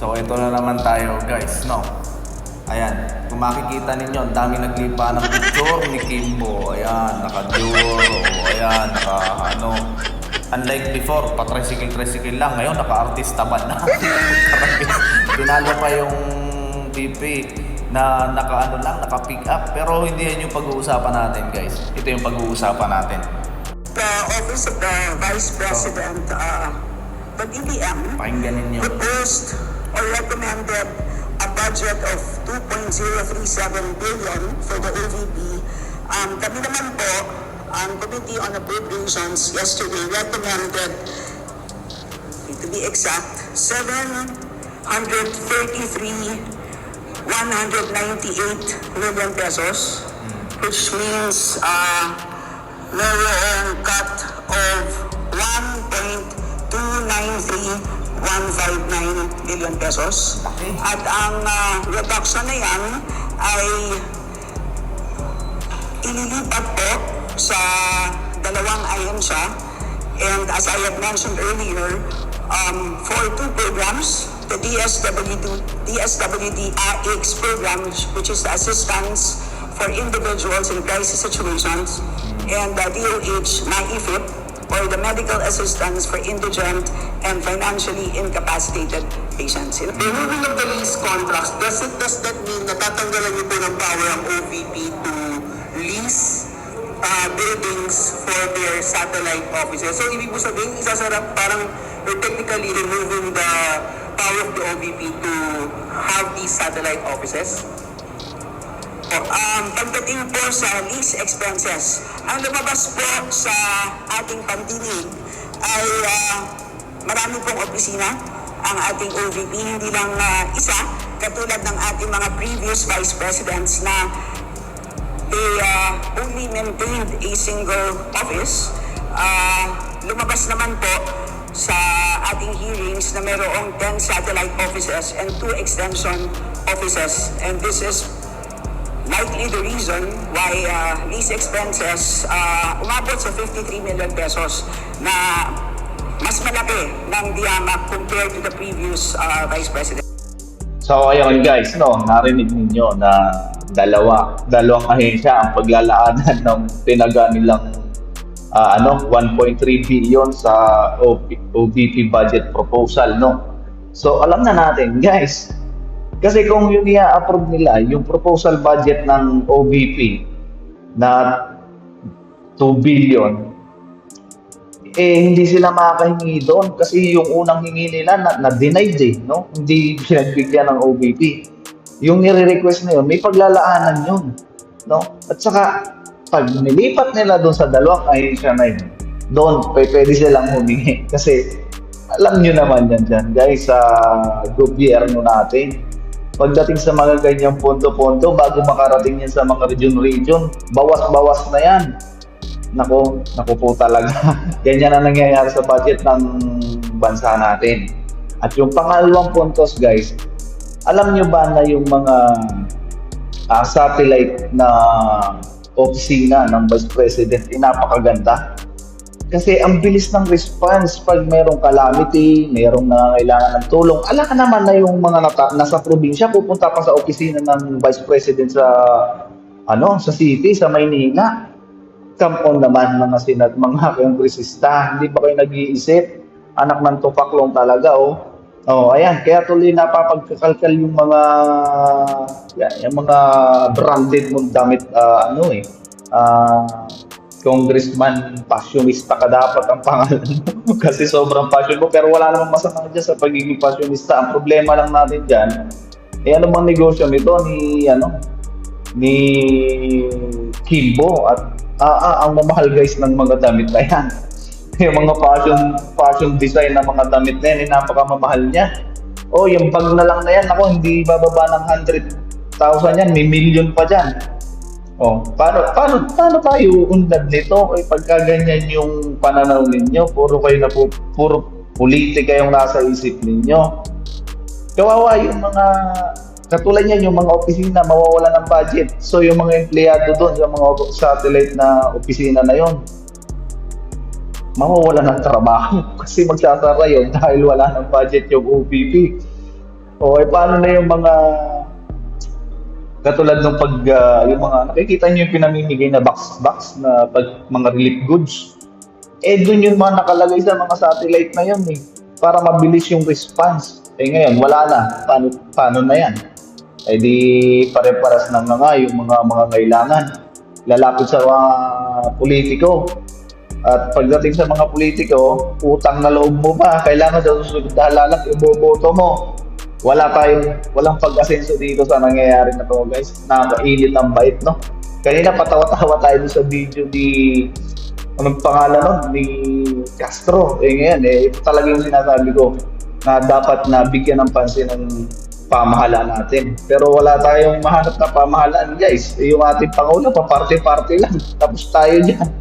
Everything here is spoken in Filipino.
So ito na naman tayo guys, no? Ayan, kung makikita ninyo, ang dami naglipa ng picture ni Kimbo. Ayan, naka-duo, ayan, naka ano. Unlike before, pa-tricycle-tricycle lang. Ngayon, naka-artista ba na? Pinalo pa yung BP na naka ano lang, naka-pick up. Pero hindi yan yung pag-uusapan natin guys. Ito yung pag-uusapan natin. the Office of the Vice President, uh, the DBM, Pakinggan ninyo. proposed or recommended a budget of 2.037 billion for the OVP. Um, kami naman po, ang Committee on Appropriations yesterday recommended, to be exact, 733 198 million pesos, which means uh, mayroong cut of 1.293159 million pesos. At ang uh, reduction na yan ay ililipat po sa dalawang ahensya. And as I had mentioned earlier, um, for two programs, the DSWD, DSWD AX program, which, is the assistance for individuals in crisis situations, and the DOH MAIFIP, or the medical assistance for indigent and financially incapacitated patients. Removing of the lease contracts, does, it, does that mean natatanggalan niyo po ng power ang OVP to lease uh, buildings for their satellite offices. So, ibig po sabihin, isasarap parang you're technically removing the power of the OVP to have these satellite offices? Um, pagdating po sa lease expenses, ang lumabas po sa ating pantinig ay ah, marami pong opisina ang ating OVP, hindi lang ah, isa, katulad ng ating mga previous vice presidents na they uh, only maintained a single office. Uh, lumabas naman po sa ating hearings na mayroong 10 satellite offices and 2 extension offices. And this is likely the reason why uh, lease expenses uh, umabot sa 53 million pesos na mas malaki ng diamak compared to the previous uh, vice president. So ayun guys, no, narinig ninyo na dalawa, dalawang ahensya ang paglalaanan ng tinaga nilang ah, ano, 1.3 billion sa OVP budget proposal, no. So alam na natin, guys. Kasi kung yun i-approve nila, yung proposal budget ng OVP na 2 billion, eh hindi sila makakahingi doon kasi yung unang hingi nila na, na denied eh, no? Hindi pinagbigyan ng OBP. Yung nire-request na yun, may paglalaanan yun, no? At saka pag nilipat nila doon sa dalawang ahensya na yun, doon pwede silang humingi kasi alam nyo naman yan dyan guys sa gobyerno natin pagdating sa mga ganyang pondo-pondo bago makarating yan sa mga region-region bawas-bawas na yan Nako, nako po talaga. Ganyan ang nangyayari sa budget ng bansa natin. At yung pangalawang puntos, guys, alam nyo ba na yung mga ah, satellite na opisina ng Vice President, eh, napakaganda? Kasi ang bilis ng response pag merong calamity, merong nangangailangan ng tulong. Ala ka naman na yung mga nata- nasa probinsya, pupunta pa sa opisina ng Vice President sa ano, sa city, sa Maynila come on naman mga sinat, mga kongresista. Hindi ba kayo nag-iisip? Anak ng tupaklong talaga, oh. Oh, ayan. Kaya tuloy napapagkakalkal yung mga yan, yung mga branded mong damit ah, ano eh. ah, congressman passionista ka dapat ang pangalan mo kasi sobrang passion mo pero wala namang masama dyan sa pagiging passionista ang problema lang natin dyan eh ano bang negosyo nito ni ano ni Kimbo at ah, ah, ang mamahal guys ng mga damit na yan. yung mga fashion fashion design ng mga damit na yan, eh, napakamamahal niya. Oh, yung bag na lang na yan, ako hindi bababa ng 100,000 yan, may million pa dyan. Oh, paano, paano, paano tayo unlad nito? Eh, pagka ganyan yung pananaw ninyo, puro kayo na pu, puro politika yung nasa isip ninyo. Kawawa yung mga katulad niyan yung mga opisina mawawala ng budget. So yung mga empleyado doon sa mga satellite na opisina na yon mawawala ng trabaho kasi magsasara yun dahil wala ng budget yung OPP. O eh, paano na yung mga katulad ng pag ah, yung mga nakikita niyo yung pinamimigay na box box na pag mga relief goods? Eh doon yung mga nakalagay sa mga satellite na yun eh para mabilis yung response. Eh ngayon wala na. Paano paano na yan? Eh di pare-paras ng mga yung mga mga kailangan. Lalapit sa mga politiko. At pagdating sa mga politiko, utang na loob mo pa. Kailangan sa susunod na halalan, iboboto mo. Wala tayong, walang pag-asenso dito sa nangyayari na to guys. Nakakainit ang bait, no? Kanina patawa-tawa tayo sa video ni, anong pangalan nun? Ni Castro. Eh ngayon, eh, ito talaga yung sinasabi ko na dapat na bigyan ng pansin ng pamahalaan natin. Pero wala tayong mahanap na pamahalaan, guys. Eh, Yung ating Pangulo, pa party-party lang. Tapos tayo dyan.